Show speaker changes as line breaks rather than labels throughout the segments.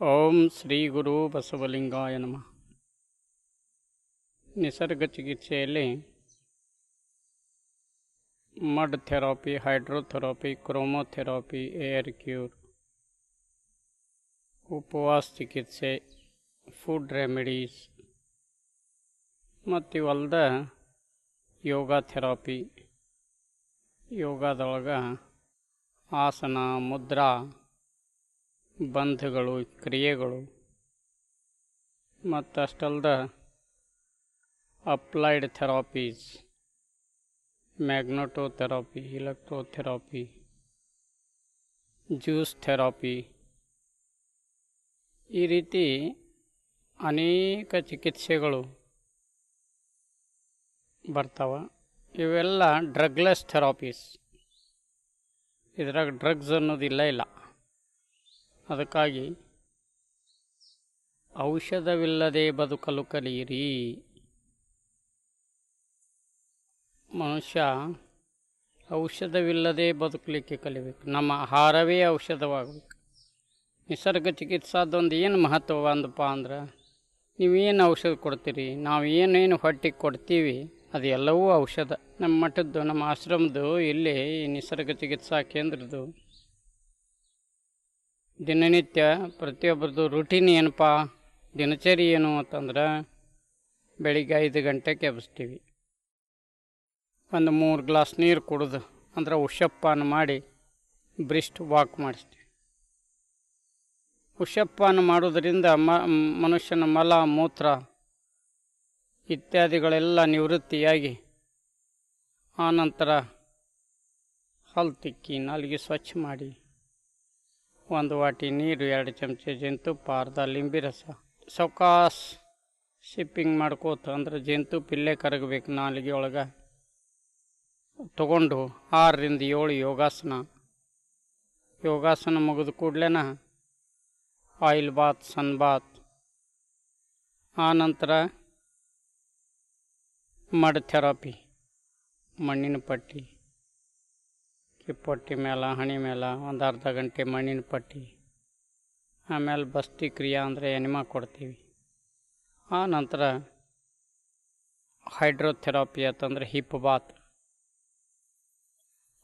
ಓಂ ಶ್ರೀ ಗುರು ಬಸವಲಿಂಗಾಯ ನಮಃ ನಿಸರ್ಗ ಚಿಕಿತ್ಸೆಯಲ್ಲಿ mud therapy hydrotherapy chromotherapy air cure ಉಪವಾಸ ಚಿಕಿತ್ಸೆ ಫುಡ್ ರೆಮಿಡೀಸ್ ಮತ್ತು ಇವಲ್ದ ಯೋಗ ಥೆರಪಿ ಯೋಗದೊಳಗೆ ಆಸನ ಮುದ್ರಾ ಬಂಧಗಳು, ಕ್ರಿಯೆಗಳು ಮತ್ತು ಅಷ್ಟಲ್ದ applied therapies, magnetotherapy, electrotherapy, juice therapy ಈ ರೀತಿ ಅನೇಕ ಚಿಕಿತ್ಸೆಗಳು ಬರ್ತಾವೆ. ಇವೆಲ್ಲ ಡ್ರಗ್ಲೆಸ್ ಥೆರಪೀಸ್. ಇದ್ರಾಗ ಡ್ರಗ್ಸ್ ಅನ್ನೋದಿಲ್ಲ ಇಲ್ಲ. ಅದಕ್ಕಾಗಿ ಔಷಧವಿಲ್ಲದೆ ಬದುಕಲು ಕಲಿಯಿರಿ. ಮನುಷ್ಯ ಔಷಧವಿಲ್ಲದೆ ಬದುಕಲಿಕ್ಕೆ ಕಲಿಬೇಕು. ನಮ್ಮ ಆಹಾರವೇ ಔಷಧವಾಗಬೇಕು. ನಿಸರ್ಗ ಚಿಕಿತ್ಸಾದೊಂದು ಏನು ಮಹತ್ವ ಅಂದಪ್ಪ ಅಂದ್ರೆ, ನೀವೇನು ಔಷಧ ಕೊಡ್ತೀರಿ, ನಾವು ಏನೇನು ಹೊಟ್ಟೆಗೆ ಕೊಡ್ತೀವಿ, ಅದೆಲ್ಲವೂ ಔಷಧ. ನಮ್ಮ ಮಠದ್ದು, ನಮ್ಮ ಆಶ್ರಮದ್ದು, ಇಲ್ಲಿ ಈ ನಿಸರ್ಗ ಚಿಕಿತ್ಸಾ ಕೇಂದ್ರದ್ದು ದಿನನಿತ್ಯ ಪ್ರತಿಯೊಬ್ಬರದ್ದು ರೂಟೀನ್ ಏನಪ್ಪ? ದಿನಚರಿ ಏನು ಅಂತಂದ್ರೆ ಬೆಳಿಗ್ಗೆ ಐದು ಗಂಟೆಗೆ ಎಬ್ಸ್ತೀವಿ. ಒಂದು ಮೂರು ಗ್ಲಾಸ್ ನೀರು ಕುಡಿದು ಅಂದ್ರೆ ಉಷಪ್ಪಾನ ಮಾಡಿ ಬ್ರಿಸ್ಟ್ ವಾಕ್ ಮಾಡಿಸ್ತೀವಿ. ಉಷಪ್ಪಾನ ಮಾಡೋದರಿಂದ ಮ, ಮನುಷ್ಯನ ಮಲ, ಮೂತ್ರ ಇತ್ಯಾದಿಗಳೆಲ್ಲ ನಿವೃತ್ತಿಯಾಗಿ ಆನಂತರ ಹಲ್ ತಿಕ್ಕಿ ನಾಲಿಗೆ ಸ್ವಚ್ಛ ಮಾಡಿ ಒಂದು ವಾಟಿ ನೀರು, ಎರಡು ಚಮಚ ಜೇನುತುಪ್ಪ, ಅರ್ಧ ಲಿಂಬೆ ರಸ, ಸೌಕಾಸ್ ಶಿಪ್ಪಿಂಗ್ ಮಾಡ್ಕೋತ ಅಂದ್ರೆ ಜೇನುತುಪ್ಪ ಇಲ್ಲೇ ಕರಗಬೇಕು ನಾಲಿಗೆ ಒಳಗೆ. ತಗೊಂಡು ಆರರಿಂದ ಏಳು ಯೋಗಾಸನ. ಯೋಗಾಸನ ಮುಗಿದ ಕೂಡಲೇನ ಆಯಿಲ್ ಬಾತ್, ಸನ್ ಬಾತ್. ಆನಂತರ ಮಡ್ ಥೆರಪಿ, ಮಣ್ಣಿನ ಪಟ್ಟಿ. ಕಿಪ್ಪೊಟ್ಟಿ ಮೇಲೆ, ಹಣಿ ಮೇಲೆ, ಒಂದು ಅರ್ಧ ಗಂಟೆ ಮಣ್ಣಿನ ಪಟ್ಟಿ, ಆಮೇಲೆ ಬಸ್ತಿ ಕ್ರಿಯಾ ಅಂದರೆ ಎನಿಮಾ ಕೊಡ್ತೀವಿ. ಆ ನಂತರ ಹೈಡ್ರೋಥೆರಪಿ ಅಂತಂದರೆ ಹಿಪ್ ಬಾತ್.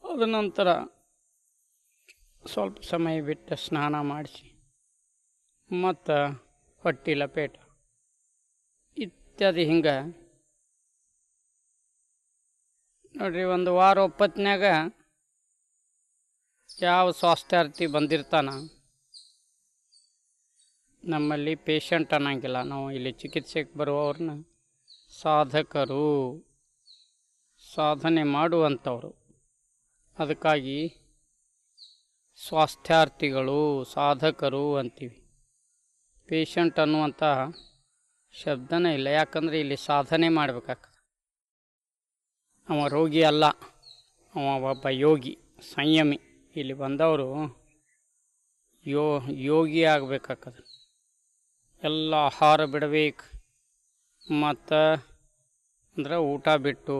ಅದ ನಂತರ ಸ್ವಲ್ಪ ಸಮಯ ಬಿಟ್ಟು ಸ್ನಾನ ಮಾಡಿಸಿ, ಮತ್ತು ಹೊಟ್ಟಿ ಲಪೇಟ ಇತ್ಯಾದಿ ಹಿಂಗೆ. ನೋಡ್ರಿ, ಒಂದು ವಾರ ಒಪ್ಪತ್ನ್ಯಾಗ ಯಾವ ಸ್ವಾಸ್ಥ್ಯಾರ್ಥಿ ಬಂದಿರ್ತಾನ? ನಮ್ಮಲ್ಲಿ ಪೇಷಂಟ್ ಅನ್ನಂಗಿಲ್ಲ. ನಾವು ಇಲ್ಲಿ ಚಿಕಿತ್ಸೆಗೆ ಬರುವವ್ರನ್ನ ಸಾಧಕರು, ಸಾಧನೆ ಮಾಡುವಂಥವರು. ಅದಕ್ಕಾಗಿ ಸ್ವಾಸ್ಥ್ಯಾರ್ಥಿಗಳು, ಸಾಧಕರು ಅಂತೀವಿ. ಪೇಷಂಟ್ ಅನ್ನುವಂಥ ಶಬ್ದನೇ ಇಲ್ಲ. ಯಾಕಂದರೆ ಇಲ್ಲಿ ಸಾಧನೆ ಮಾಡಬೇಕಾಗ್ತದೆ. ಅವ ರೋಗಿ ಅಲ್ಲ. ಅವ ಒಬ್ಬ ಯೋಗಿ, ಸಂಯಮಿ. ಇಲ್ಲಿ ಬಂದವರು ಯೋ, ಯೋಗಿ ಆಗಬೇಕಾಗ್ತದೆ ಎಲ್ಲ ಆಹಾರ ಬಿಡಬೇಕು. ಮತ್ತು ಅಂದ್ರೆ ಊಟ ಬಿಟ್ಟು,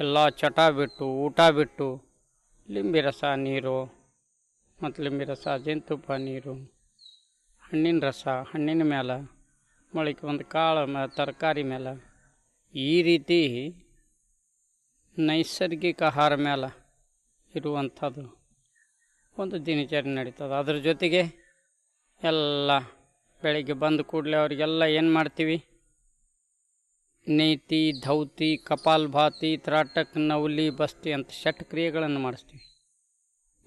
ಎಲ್ಲ ಚಟ ಬಿಟ್ಟು, ಊಟ ಬಿಟ್ಟು ಲಿಂಬೆ ರಸ ನೀರು, ಮತ್ತು ಲಿಂಬೆ ರಸ ಜೇನುತುಪ್ಪ ನೀರು, ಹಣ್ಣಿನ ರಸ, ಹಣ್ಣಿನ ಮೇಲೆ ಮೊಳಕೆ ಒಂದು ಕಾಳು ಮ, ತರಕಾರಿ ಮೇಲೆ ಈ ರೀತಿ ನೈಸರ್ಗಿಕ ಆಹಾರ ಮೇಲೆ ಇರುವಂಥದ್ದು. ಒಂದು ದಿನಚರಿ ನಡೀತದೆ. ಅದ್ರ ಜೊತೆಗೆ ಎಲ್ಲ ಬೆಳಿಗ್ಗೆ ಬಂದ ಕೂಡಲೇ ಅವರಿಗೆಲ್ಲ ಏನು ಮಾಡ್ತೀವಿ? ನೀತಿ, ಧೌತಿ ಕಪಾಲ್ಭಾತಿ ತ್ರಾಟಕ್ ನವಲಿ ಬಸ್ತಿ ಅಂತ ಷಟ್ ಕ್ರಿಯೆಗಳನ್ನು ಮಾಡಿಸ್ತೀವಿ.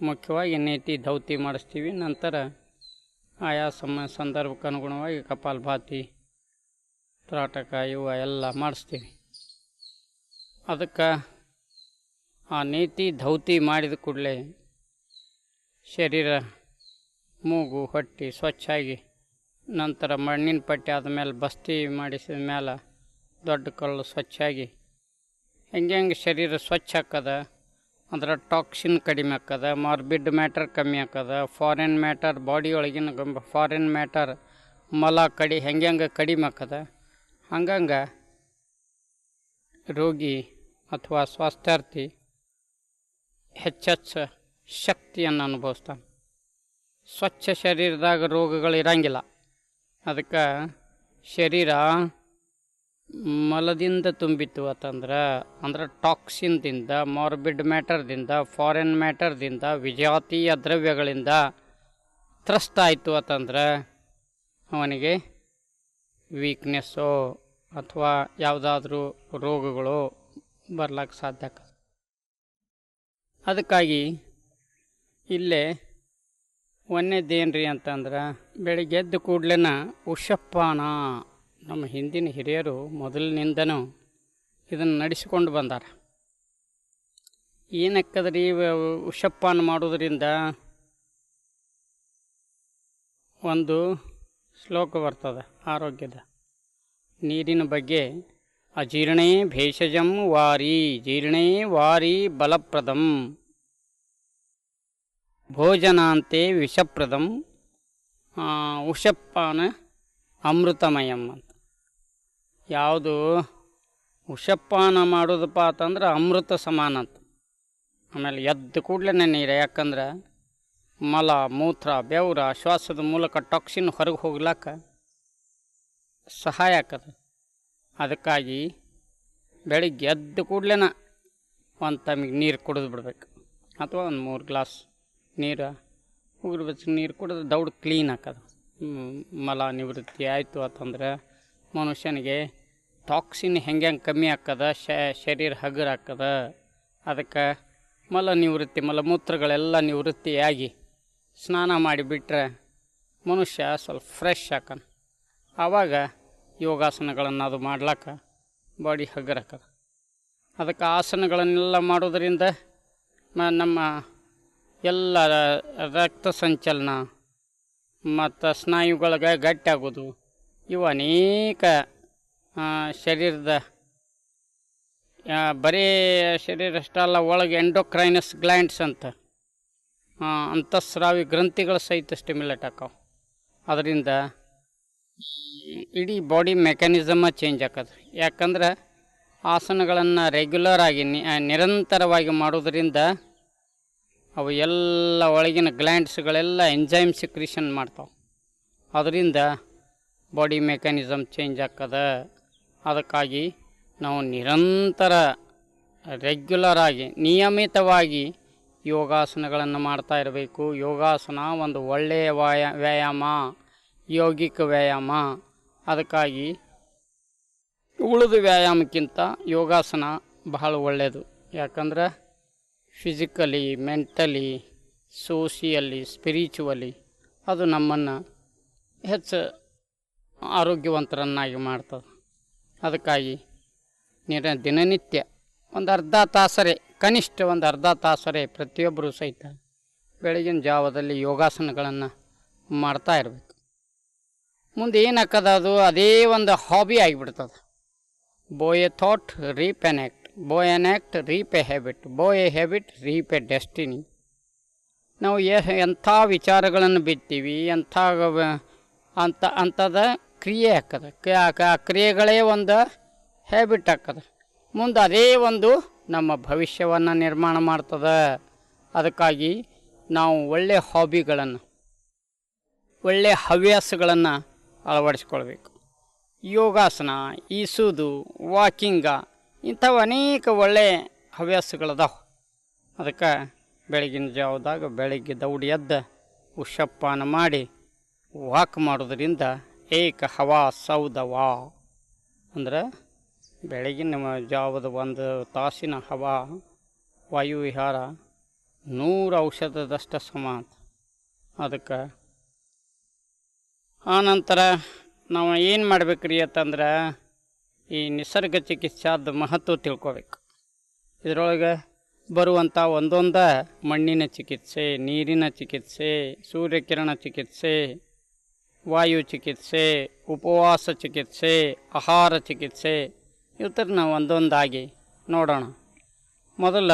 ಮುಖ್ಯವಾಗಿ ನೀತಿ, ಧೌತಿ ಮಾಡಿಸ್ತೀವಿ. ನಂತರ ಆಯಾ ಸಮ ಸಂದರ್ಭಕ್ಕೆ ಅನುಗುಣವಾಗಿ ಕಪಾಲ್ಭಾತಿ ತ್ರಾಟಕ ಇವು ಎಲ್ಲ ಮಾಡಿಸ್ತೀವಿ. ಅದಕ್ಕೆ ಆ ನೀತಿ ಧೌತಿ ಮಾಡಿದ ಕೂಡಲೇ ಶರೀರ ಮೂಗು, ಹೊಟ್ಟೆ ಸ್ವಚ್ಛಾಗಿ ನಂತರ ಮಣ್ಣಿನ ಪಟ್ಟಿ ಆದಮೇಲೆ ಬಸ್ತಿ ಮಾಡಿಸಿದ ಮೇಲೆ ದೊಡ್ಡ ಕಲ್ಲು ಸ್ವಚ್ಛಾಗಿ. ಹೆಂಗೆ ಹೆಂಗೆ ಶರೀರ ಸ್ವಚ್ಛ ಹಾಕದ ಅಂದ್ರೆ ಟಾಕ್ಸಿನ್ ಕಡಿಮೆ ಆಕ್ಕದ, ಮಾರ್ಬಿಡ್ ಮ್ಯಾಟರ್ ಕಮ್ಮಿ ಹಾಕದ ಫಾರಿನ್ ಮ್ಯಾಟರ್ ಬಾಡಿ ಒಳಗಿನ ಫಾರಿನ್ ಮ್ಯಾಟರ್ ಮಲ ಕಡಿ ಹೆಂಗೆ ಹೆಂಗೆ ಕಡಿಮೆ ಆಕ್ಕದ? ಹಂಗಂಗೆ ರೋಗಿ ಅಥವಾ ಸ್ವಾಸ್ಥ್ಯಾರ್ಥಿ ಹೆಚ್ಚೆಚ್ಚ ಶಕ್ತಿಯನ್ನು ಅನುಭವಿಸ್ತಾನೆ. ಸ್ವಚ್ಛ ಶರೀರದಾಗ ರೋಗಗಳು ಇರಂಗಿಲ್ಲ ಅದಕ್ಕೆ ಶರೀರ ಮಲದಿಂದ ತುಂಬಿತ್ತು ಅಂತಂದ್ರೆ, ಅಂದ್ರೆ ಟಾಕ್ಸಿನ್ದಿಂದ, ಮಾರ್ಬಿಡ್ ಮ್ಯಾಟರ್ದಿಂದ, ಫಾರಿನ್ ಮ್ಯಾಟರ್ದಿಂದ, ವಿಜಾತೀಯ ದ್ರವ್ಯಗಳಿಂದ ತ್ರಸ್ತ ಆಯಿತು ಅಂತಂದ್ರೆ ಅವನಿಗೆ ವೀಕ್ನೆಸ್ಸು ಅಥವಾ ಯಾವುದಾದ್ರೂ ರೋಗಗಳು ಬರ್ಲಿಕ್ಕೆ ಸಾಧ್ಯ ಅದಕ್ಕಾಗಿ ಇಲ್ಲೇ ಒಂದೇದೇನ್ರಿ ಅಂತಂದ್ರೆ ಬೆಳಿಗ್ಗೆ ಎದ್ದ ಕೂಡ್ಲೆನ ಉಷಪ್ಪಾನ ನಮ್ಮ ಹಿಂದಿನ ಹಿರಿಯರು ಮೊದಲಿನಿಂದನೂ ಇದನ್ನು ನಡೆಸಿಕೊಂಡು ಬಂದಾರ. ಏನಕ್ಕದ್ರಿ ಉಷಪ್ಪಾನ ಮಾಡೋದ್ರಿಂದ ಒಂದು ಶ್ಲೋಕ ಬರ್ತದೆ, ಆರೋಗ್ಯದ, ನೀರಿನ ಬಗ್ಗೆ ಅಜೀರ್ಣೇ ಭೇಷಜಂ ವಾರಿ, ಜೀರ್ಣೇ ವಾರಿ ಬಲಪ್ರದಂ. ಭೋಜನಾಂತೆ ವಿಷಪ್ರದಂ. ಉಷಪ್ಪಾನ ಅಮೃತಮಯಂ ಅಂತ. ಯಾವುದು? ಉಷಪ್ಪಾನ ಮಾಡೋದಪ್ಪ ಅಂತಂದ್ರೆ ಅಮೃತ ಸಮಾನ ಅಂತ. ಆಮೇಲೆ ಎದ್ದ ಕೂಡಲೇ ನೀರು ಯಾಕಂದ್ರೆ ಮಲ, ಮೂತ್ರ, ಬೆವ್ರ, ಶ್ವಾಸದ ಮೂಲಕ ಟಾಕ್ಸಿನ್ ಹೊರಗೆ ಹೋಗ್ಲಾಕ ಸಹಾಯ ಆಕದ ಅದಕ್ಕಾಗಿ ಬೆಳಿಗ್ಗೆ ಎದ್ದ ಕೂಡ್ಲೇನ ಒಂದು ತಮಿಗೆ ನೀರು ಕುಡಿದು ಬಿಡ್ಬೇಕು. ಅಥವಾ ಒಂದು ಮೂರು ಗ್ಲಾಸ್ ನೀರು ಉಗುರು ಬೆಚ್ಚಗೆ ನೀರು ಕುಡಿದ್ರೆ ದೌಡ್ ಕ್ಲೀನ್ ಹಾಕೋದು. ಮಲ ನಿವೃತ್ತಿ ಆಯಿತು ಅಂತಂದ್ರೆ ಮನುಷ್ಯನಿಗೆ ಟಾಕ್ಸಿನ್ ಹೆಂಗೆ ಹೆಂಗೆ ಕಮ್ಮಿ ಆಕ್ಕದ ಶರೀರ ಹಗುರ ಹಾಕದ, ಅದಕ್ಕೆ ಮಲ ನಿವೃತ್ತಿ ಮಲಮೂತ್ರಗಳೆಲ್ಲ ನಿವೃತ್ತಿಯಾಗಿ ಸ್ನಾನ ಮಾಡಿಬಿಟ್ರೆ ಮನುಷ್ಯ ಸ್ವಲ್ಪ ಫ್ರೆಶ್ ಆಕನ ಆವಾಗ ಯೋಗಾಸನಗಳನ್ನು ಅದು ಮಾಡ್ಲಾಕ ಬಾಡಿ ಹಗ್ಗರಕ್ಕದ ಅದಕ್ಕೆ ಆಸನಗಳನ್ನೆಲ್ಲ ಮಾಡೋದರಿಂದ ನಮ್ಮ ಎಲ್ಲ ರಕ್ತ ಸಂಚಲನ ಮತ್ತು ಸ್ನಾಯುಗಳಿಗೆ ಗಟ್ಟಿ ಆಗೋದು ಇವು ಅನೇಕ ಶರೀರದ ಬರೀ ಶರೀರ ಅಷ್ಟೇ ಅಲ್ಲ, ಒಳಗೆ ಎಂಡೋಕ್ರೈನಸ್ ಗ್ಲ್ಯಾಂಡ್ಸ್ ಅಂತ ಅಂತಃಸ್ರಾವಿ ಗ್ರಂಥಿಗಳು ಸಹಿತ ಸ್ಟಿಮ್ಯುಲೇಟ್ ಆಕಾವು ಅದರಿಂದ ಇಡೀ ಬಾಡಿ ಮೆಕ್ಯಾನಿಸಮ ಚೇಂಜ್ ಆಕದು ಯಾಕಂದ್ರೆ ಆಸನಗಳನ್ನು ರೆಗ್ಯುಲರ್ ಆಗಿ ನಿರಂತರವಾಗಿ ಮಾಡೋದರಿಂದ ಅವು ಎಲ್ಲ ಒಳಗಿನ ಗ್ಲ್ಯಾಂಡ್ಸ್ಗಳೆಲ್ಲ ಎಂಜೈಮ್ ಸಿಕ್ರಿಷನ್ ಮಾಡ್ತಾವೆ. ಅದರಿಂದ ಬಾಡಿ ಮೆಕ್ಯಾನಿಸಮ್ ಚೇಂಜ್ ಆಕದ. ಅದಕ್ಕಾಗಿ ನಾವು ನಿರಂತರ ರೆಗ್ಯುಲರ್ ಆಗಿ, ನಿಯಮಿತವಾಗಿ ಯೋಗಾಸನಗಳನ್ನು ಮಾಡ್ತಾ ಇರಬೇಕು. ಯೋಗಾಸನ ಒಂದು ಒಳ್ಳೆಯ ವಾಯ ವ್ಯಾಯಾಮ. ಯೋಗಿಕ ವ್ಯಾಯಾಮ. ಅದಕ್ಕಾಗಿ ಉಳಿದ ವ್ಯಾಯಾಮಕ್ಕಿಂತ ಯೋಗಾಸನ ಬಹಳ ಒಳ್ಳೆಯದು ಯಾಕಂದ್ರೆ ಫಿಸಿಕಲಿ ಮೆಂಟಲಿ ಸೋಷಿಯಲಿ ಸ್ಪಿರಿಚುವಲಿ ಅದು ನಮ್ಮನ್ನು ಹೆಚ್ಚು ಆರೋಗ್ಯವಂತರನ್ನಾಗಿ ಮಾಡ್ತದೆ. ಅದಕ್ಕಾಗಿ ನಿರ ದಿನನಿತ್ಯ ಒಂದು ಅರ್ಧ ತಾಸರೆ, ಕನಿಷ್ಠ ಒಂದು ಅರ್ಧ ತಾಸರೆ ಪ್ರತಿಯೊಬ್ಬರೂ ಸಹಿತ ಬೆಳಗಿನ ಜಾವದಲ್ಲಿ ಯೋಗಾಸನಗಳನ್ನು ಮಾಡ್ತಾ ಇರಬೇಕು. ಮುಂದೆ ಏನಾಕದ ಅದು ಅದೇ ಒಂದು ಹಾಬಿ ಆಗಿಬಿಡ್ತದೆ. Sow a thought reap an act sow an act reap a habit sow a habit reap a destiny ನಾವು ಎ ಎಂಥ ವಿಚಾರಗಳನ್ನು ಬಿತ್ತೀವಿ, ಎಂಥ ಅಂತ, ಅಂಥದ ಕ್ರಿಯೆ ಹಾಕದ ಆ ಕ್ರಿಯೆಗಳೇ ಒಂದು ಹ್ಯಾಬಿಟ್ ಹಾಕದ ಮುಂದೆ ಅದೇ ಒಂದು ನಮ್ಮ ಭವಿಷ್ಯವನ್ನು ನಿರ್ಮಾಣ ಮಾಡ್ತದೆ. ಅದಕ್ಕಾಗಿ ನಾವು ಒಳ್ಳೆಯ ಹಾಬಿಗಳನ್ನು ಒಳ್ಳೆಯ ಹವ್ಯಾಸಗಳನ್ನು ಅಳವಡಿಸ್ಕೊಳ್ಬೇಕು. ಯೋಗಾಸನ, ಈಸುದು, ವಾಕಿಂಗ ಇಂಥವು ಅನೇಕ ಒಳ್ಳೆಯ ಹವ್ಯಾಸಗಳದಾವೆ. ಅದಕ್ಕೆ ಬೆಳಗಿನ ಜಾವದಾಗ ಬೆಳಗ್ಗೆ ದೌಡಿ ಎದ್ದ, ಉಷಪ್ಪಾನ ಮಾಡಿ, ವಾಕ್ ಮಾಡೋದ್ರಿಂದ ಏಕ ಹವಾ ಸೌದವಾ. ಅಂದ್ರೆ ಬೆಳಗಿನ ಜಾವದ ಒಂದು ತಾಸಿನ ಹವಾ, ವಾಯುವಿಹಾರ ನೂರು ಔಷಧದಷ್ಟು ಸಮ ಅದಕ್ಕೆ ಆನಂತರ ನಾವು ಏನು ಮಾಡಬೇಕ್ರಿ ಅಂತಂದ್ರೆ ಈ ನಿಸರ್ಗ ಚಿಕಿತ್ಸಾದ ಮಹತ್ವ ತಿಳ್ಕೊಬೇಕು. ಇದರೊಳಗೆ ಬರುವಂಥ ಒಂದೊಂದ ಮಣ್ಣಿನ ಚಿಕಿತ್ಸೆ, ನೀರಿನ ಚಿಕಿತ್ಸೆ, ಸೂರ್ಯಕಿರಣ ಚಿಕಿತ್ಸೆ, ವಾಯು ಚಿಕಿತ್ಸೆ, ಉಪವಾಸ ಚಿಕಿತ್ಸೆ, ಆಹಾರ ಚಿಕಿತ್ಸೆ ಇವತ್ತರ ನಾವು ಒಂದೊಂದಾಗಿ ನೋಡೋಣ. ಮೊದಲ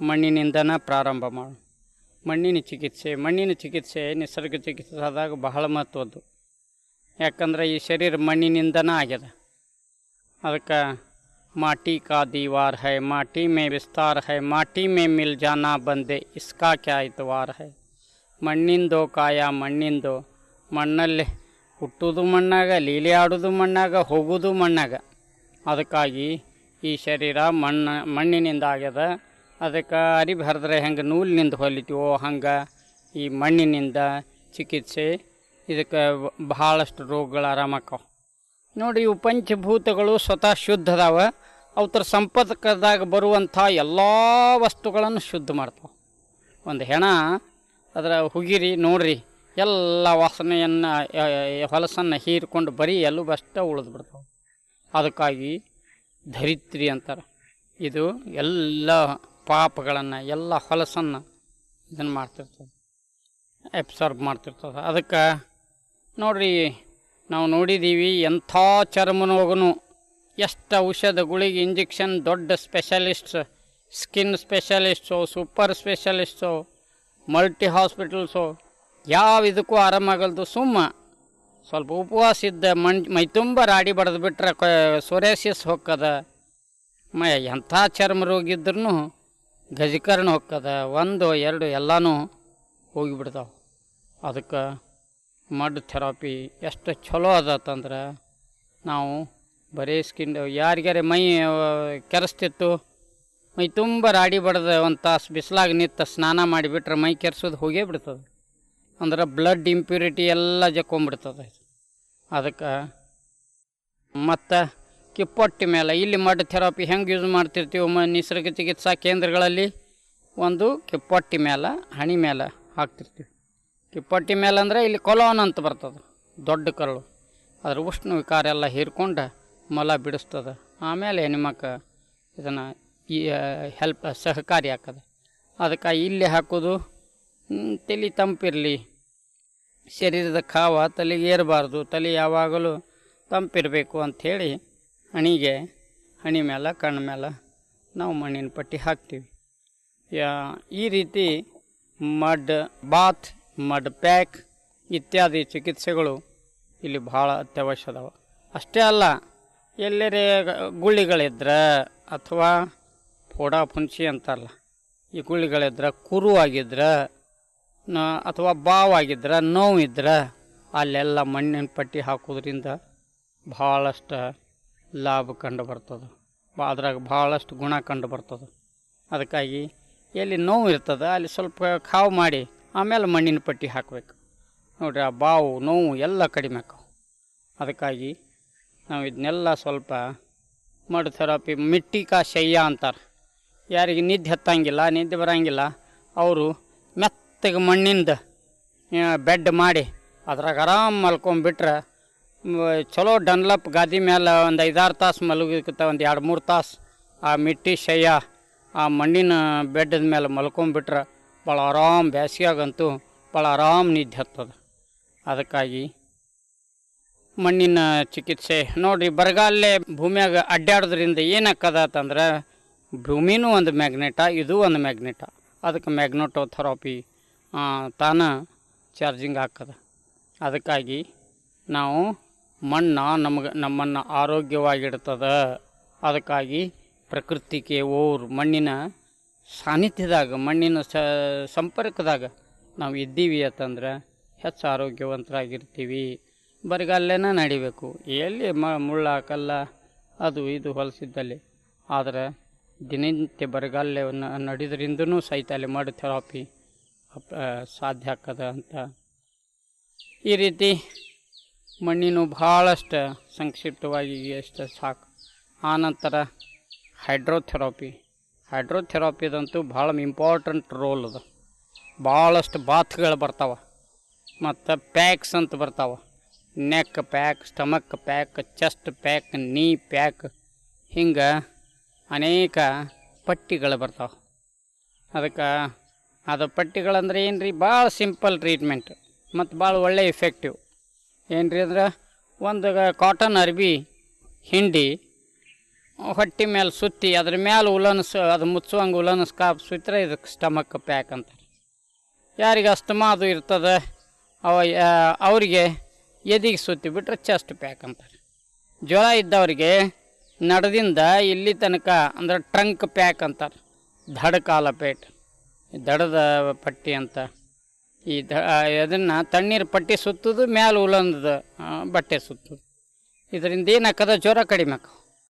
ಮಣ್ಣಿನಿಂದನೇ ಪ್ರಾರಂಭ ಮಾಡೋಣ. ಮಣ್ಣಿನ ಚಿಕಿತ್ಸೆ ಮಣ್ಣಿನ ಚಿಕಿತ್ಸೆ ನಿಸರ್ಗ ಚಿಕಿತ್ಸೆದಾಗ ಬಹಳ ಮಹತ್ವದ್ದು. ಯಾಕಂದ್ರೆ ಈ ಶರೀರ ಮಣ್ಣಿನಿಂದನೇ ಆಗ್ಯದ ಅದಕ್ಕೆ ಮಾಟಿ ಕಾ ದೀವಾರ ಹೈ, ಮಾಟಿ ಮೇ ವಿಸ್ತಾರ ಹೈ, ಮಾಟಿ ಮೇ ಮಿಲ್ ಜಾನ ಬಂದೆ, ಇಸ್ಕಾ ಕ್ಯಾ ಇತವಾರ ಹೈ. ಮಣ್ಣಿಂದೋ ಕಾಯ ಮಣ್ಣಿಂದೋ, ಮಣ್ಣಲ್ಲಿ ಹುಟ್ಟುದು ಮಣ್ಣಾಗ, ಲೀಲೆ ಆಡೋದು ಮಣ್ಣಾಗ, ಹೋಗೋದು ಮಣ್ಣಾಗ. ಅದಕ್ಕಾಗಿ ಈ ಶರೀರ ಮಣ್ಣ, ಮಣ್ಣಿನಿಂದ ಆಗ್ಯದ. ಅದಕ್ಕೆ ಅರಿ ಹರಿದ್ರೆ ಹೆಂಗೆ ನೂಲಿನಿಂದ ಹೊಲಿತೀವೋ ಹಂಗೆ ಈ ಮಣ್ಣಿನಿಂದ ಚಿಕಿತ್ಸೆ ಇದಕ್ಕೆ ಬಹಳಷ್ಟು ರೋಗಗಳು ಆರಾಮಾಕವು. ನೋಡಿ, ಇವು ಪಂಚಭೂತಗಳು ಸ್ವತಃ ಶುದ್ಧ ಅದಾವ ಅವತರ ಸಂಪರ್ಕದಾಗ ಬರುವಂಥ ಎಲ್ಲ ವಸ್ತುಗಳನ್ನು ಶುದ್ಧ ಮಾಡ್ತಾವೆ. ಒಂದು ಹೆಣ, ಅದರ ಹುಗಿರಿ ನೋಡ್ರಿ, ಎಲ್ಲ ವಾಸನೆಯನ್ನು ಹೊಲಸನ್ನು ಹೀರ್ಕೊಂಡು ಬರೀ ಎಲ್ಲೂ ಬಷ್ಟ ಉಳಿದು ಬಿಡ್ತಾವೆ ಅದಕ್ಕಾಗಿ ಧರಿತ್ರಿ ಅಂತಾರೆ. ಇದು ಎಲ್ಲ ಪಾಪಗಳನ್ನು, ಎಲ್ಲ ಹೊಲಸನ್ನು ಇದನ್ನು ಮಾಡ್ತಿರ್ತದೆ. ಅಬ್ಸರ್ವ್ ಮಾಡ್ತಿರ್ತದೆ. ಅದಕ್ಕೆ ನೋಡ್ರಿ, ನಾವು ನೋಡಿದ್ದೀವಿ ಎಂಥ ಚರ್ಮನೋಗನು ಎಷ್ಟು ಔಷಧ ಗುಳಿಗೆ ಇಂಜೆಕ್ಷನ್ ದೊಡ್ಡ specialists, skin specialists, super specialist multi hospitals, ಯಾವ ಇದಕ್ಕೂ ಆರಾಮಾಗಲ್ದು ಸುಮ್ಮ. ಸ್ವಲ್ಪ ಉಪವಾಸ ಇದ್ದ ಮಣ್, ಮೈ ತುಂಬ ರಾಡಿ ಬಡ್ದು ಬಿಟ್ರೆ ಸೊರೇಸಿಸ್ ಹೊಕ್ಕದ. ಮೈ, ಎಂಥ ಚರ್ಮ ರೋಗ ಇದ್ರೂ ಗಜಕರ್ಣ ಹೊಕ್ಕದ. ಒಂದು, ಎರಡು, ಎಲ್ಲನೂ ಹೋಗಿಬಿಡ್ತಾವೆ. ಅದಕ್ಕೆ ಮಡ್ ಥೆರಪಿ ಎಷ್ಟು ಚಲೋ ಅದತ್ತಂದ್ರೆ ನಾವು ಬರೀ ಸ್ಕಿನ್ ಯಾರಿಗಾರೆ ಮೈ ಕೆರೆಸ್ತಿತ್ತು, ಮೈ ತುಂಬ ರಾಡಿ ಬಡ್ದ ಒಂದು ತಾಸು ಬಿಸಿಲಾಗ ನಿಂತು ಸ್ನಾನ ಮಾಡಿಬಿಟ್ರೆ ಮೈ ಕೆರೆಸೋದು ಹೋಗೇ ಬಿಡ್ತದೆ. ಅಂದ್ರೆ ಬ್ಲಡ್ ಇಂಪ್ಯೂರಿಟಿ ಎಲ್ಲ ಜಕ್ಕೊಂಬಿಡ್ತದೆ. ಅದಕ್ಕೆ ಮತ್ತು ಕಿಪ್ಪೊಟ್ಟಿ ಮೇಲೆ ಇಲ್ಲಿ ಮಡ್ ಥೆರಪಿ ಹೆಂಗೆ ಯೂಸ್ ಮಾಡ್ತಿರ್ತೀವಿ ಮ, ನಿಸರ್ಗ ಚಿಕಿತ್ಸಾ ಕೇಂದ್ರಗಳಲ್ಲಿ ಒಂದು ಕಿಪ್ಪೊಟ್ಟಿ ಮೇಲೆ, ಹಣಿ ಮೇಲೆ ಹಾಕ್ತಿರ್ತೀವಿ. ಕಿಪ್ಪೊಟ್ಟಿ ಮೇಲೆ ಅಂದರೆ ಇಲ್ಲಿ ಕೊಲೋನ್ ಅಂತ ಬರ್ತದೆ, ದೊಡ್ಡ ಕರಳು. ಅದ್ರ ಉಷ್ಣ ವಿಕಾರ ಎಲ್ಲ ಹೀರ್ಕೊಂಡು ಮಲ ಬಿಡಿಸ್ತದೆ. ಆಮೇಲೆ ಹೆಣ್ಮಕ್ಕ ಇದನ್ನು ಈ ಹೆಲ್ಪ್ ಸಹಕಾರಿ ಆಗ್ತದೆ. ಅದಕ್ಕೆ ಇಲ್ಲಿ ಹಾಕೋದು ತಲೆ ತಂಪಿರಲಿ. ಶರೀರದ ಕಾವ ತಲೆಗೆ ಏರಬಾರ್ದು, ತಲೆ ಯಾವಾಗಲೂ ತಂಪಿರಬೇಕು ಅಂಥೇಳಿ ಹಣಿಗೆ, ಹಣಿ ಮೇಲೆ ಕಣ್ಣು ಮೇಲೆ ನಾವು ಮಣ್ಣಿನ ಪಟ್ಟಿ ಹಾಕ್ತೀವಿ. ಈ ರೀತಿ ಮಡ್, ಬಾತ್ ಮಡ್ ಪ್ಯಾಕ್ ಇತ್ಯಾದಿ ಚಿಕಿತ್ಸೆಗಳು ಇಲ್ಲಿ ಭಾಳ ಅತ್ಯವಶ್ಯ ಅದಾವ ಅಷ್ಟೇ ಅಲ್ಲ, ಎಲ್ಲರೇ ಗುಳ್ಳಿಗಳಿದ್ರೆ ಅಥವಾ ಫೋಡಾ ಪುಂಚಿ ಅಂತಾರಲ್ಲ ಈ ಗುಳ್ಳಿಗಳಿದ್ರೆ ಕುರು ಆಗಿದ್ರೆ, ನ- ಅಥವಾ ಬಾವಾಗಿದ್ರೆ ನೋವಿದ್ರೆ ಅಲ್ಲೆಲ್ಲ ಮಣ್ಣಿನ ಪಟ್ಟಿ ಹಾಕೋದ್ರಿಂದ ಭಾಳಷ್ಟು ಲಾಭ ಕಂಡು ಬರ್ತದೆ ಅದ್ರಾಗ ಭಾಳಷ್ಟು ಗುಣ ಕಂಡು ಬರ್ತದೆ ಅದಕ್ಕಾಗಿ ಎಲ್ಲಿ ನೋವು ಇರ್ತದೆ, ಅಲ್ಲಿ ಸ್ವಲ್ಪ ಕಾವು ಮಾಡಿ ಆಮೇಲೆ ಮಣ್ಣಿನ ಪಟ್ಟಿ ಹಾಕಬೇಕು. ನೋಡ್ರಿ ಆ ಬಾವು, ನೋವು ಎಲ್ಲ ಕಡಿಮೆ ಆಕವು. ಅದಕ್ಕಾಗಿ ನಾವು ಇದನ್ನೆಲ್ಲ ಸ್ವಲ್ಪ ಮಡ್ ಥೆರಪಿ, ಮಿಟ್ಟಿಕಾ ಶಯ್ಯ ಅಂತಾರೆ. ಯಾರಿಗೆ ನಿದ್ದೆ ಹತ್ತಂಗಿಲ್ಲ, ನಿದ್ದೆ ಬರೋಂಗಿಲ್ಲ, ಅವರು ಮೆತ್ತಗೆ ಮಣ್ಣಿಂದ ಬೆಡ್ ಮಾಡಿ ಅದ್ರಾಗ ಆರಾಮ್ ಮಲ್ಕೊಂಬಿಟ್ರೆ ಚಲೋ ಡನ್ಲಪ್ ಗಾದಿ ಮೇಲೆ ಒಂದು ಐದಾರು ತಾಸು ಮಲಗಿರ್ತ ಒಂದು ಎರಡು ಮೂರು ತಾಸು ಆ ಮಿಟ್ಟಿ ಶಯ್ಯ ಆ ಮಣ್ಣಿನ ಬೆಡ್ಡದ ಮೇಲೆ ಮಲ್ಕೊಂಬಿಟ್ರೆ ಭಾಳ ಆರಾಮ್ ಬ್ಯಾಸಿಯಾಗಂತೂ ಭಾಳ ಆರಾಮ್ ನಿದ್ದೆ ಹತ್ತದ. ಅದಕ್ಕಾಗಿ ಮಣ್ಣಿನ ಚಿಕಿತ್ಸೆ ನೋಡಿರಿ ಬರಗಾಲೇ ಭೂಮಿಯಾಗ ಅಡ್ಡಾಡೋದ್ರಿಂದ ಏನಾಕ್ಕದ ಅಂತಂದ್ರೆ ಭೂಮಿನೂ ಒಂದು ಮ್ಯಾಗ್ನೆಟ, ಇದು ಒಂದು ಮ್ಯಾಗ್ನೆಟ. ಅದಕ್ಕೆ ಮ್ಯಾಗ್ನೆಟೋ ಥೆರಪಿ ತಾನ ಚಾರ್ಜಿಂಗ್ ಹಾಕದ. ಅದಕ್ಕಾಗಿ ನಾವು ಮಣ್ಣು ನಮಗೆ, ನಮ್ಮನ್ನು ಆರೋಗ್ಯವಾಗಿಡ್ತದ. ಅದಕ್ಕಾಗಿ ಪ್ರಕೃತಿಗೆ ಓರ್ ಮಣ್ಣಿನ ಸಾನ್ನಿಧ್ಯದಾಗ, ಮಣ್ಣಿನ ಸಂಪರ್ಕದಾಗ ನಾವು ಇದ್ದೀವಿ ಅಂತಂದ್ರೆ ಹೆಚ್ಚು ಆರೋಗ್ಯವಂತರಾಗಿರ್ತೀವಿ. ಬರಗಾಲೇನ ನಡಿಬೇಕು. ಎಲ್ಲಿ ಮ, ಮುಳ್ಳ, ಕಲ್ಲ, ಅದು ಇದು ಹೊಲಸಿದ್ದಲ್ಲಿ. ಆದರೆ ದಿನನಿತ್ಯ ಬರಗಾಲವನ್ನು ನಡೆದ್ರಿಂದನೂ ಸಹಿತ ಅಲ್ಲಿ ಮಾಡಿ ಥೆರಪಿ ಸಾಧ್ಯ ಆಗ್ತದ ಅಂತ. ಈ ರೀತಿ ಮಣ್ಣಿನ ಭಾಳಷ್ಟು ಸಂಕ್ಷಿಪ್ತವಾಗಿ ಎಷ್ಟು ಸಾಕು. ಆನಂತರ ಹೈಡ್ರೋಥೆರಪಿ. ಹೈಡ್ರೋಥೆರಪಿದಂತೂ ಭಾಳ ಇಂಪಾರ್ಟೆಂಟ್ ರೋಲ್ ಅದ. ಭಾಳಷ್ಟು ಬಾತ್ಗಳು ಬರ್ತಾವೆ. ಮತ್ತು ಪ್ಯಾಕ್ಸ್ ಅಂತ ಬರ್ತಾವೆ. Neck pack, stomach pack, chest pack, knee pack, ಹಿಂಗೆ ಅನೇಕ ಪಟ್ಟಿಗಳು ಬರ್ತಾವೆ. ಅದಕ್ಕೆ ಅದು ಪಟ್ಟಿಗಳಂದ್ರೆ ಏನು ರೀ ಭಾಳ ಸಿಂಪಲ್ ಟ್ರೀಟ್ಮೆಂಟ್ ಮತ್ತು ಭಾಳ ಒಳ್ಳೆ ಇಫೆಕ್ಟಿವ್ ಏನು ರೀ ಅಂದ್ರೆ ಒಂದು ಕಾಟನ್ ಅರ್ಬಿ ಹಿಂಡಿ ಹೊಟ್ಟೆ ಮೇಲೆ ಸುತ್ತಿ, ಅದ್ರ ಮೇಲೆ ಉಲನಸ್, ಅದು ಮುಚ್ಚುವಂಗೆ ಉಲನಸ್ ಸ್ಕಾಪ್ ಸುತ್ತರೆ ಇದಕ್ಕೆ ಸ್ಟಮಕ್ ಪ್ಯಾಕ್ ಅಂತಾರೆ ಯಾರಿಗೆ ಅಸ್ತಮಾ ಅದು ಇರ್ತದೆ, ಅವ ಅವರಿಗೆ ಎದಿಗೆ ಸುತ್ತಿ ಬಿಟ್ರೆ ಚೆಸ್ಟ್ ಪ್ಯಾಕ್ ಅಂತಾರೆ. ಜ್ವರ ಇದ್ದವರಿಗೆ ನಡೆದಿಂದ ಇಲ್ಲಿ ತನಕ ಅಂದ್ರೆ ಟ್ರಂಕ್ ಪ್ಯಾಕ್ ಅಂತಾರೆ. ದಡ ಕಾಲ ಪೇಟ್, ದಡದ ಪಟ್ಟಿ ಅಂತ. ಈ ದ ಅದನ್ನು ತಣ್ಣೀರು ಪಟ್ಟಿ ಸುತ್ತೋದು ಮೇಲೆ ಉಲಂದದ ಬಟ್ಟೆ ಸುತ್ತೋದು. ಇದರಿಂದ ಏನಾಕದ ಜ್ವರ ಕಡಿಮೆ ಆಕವು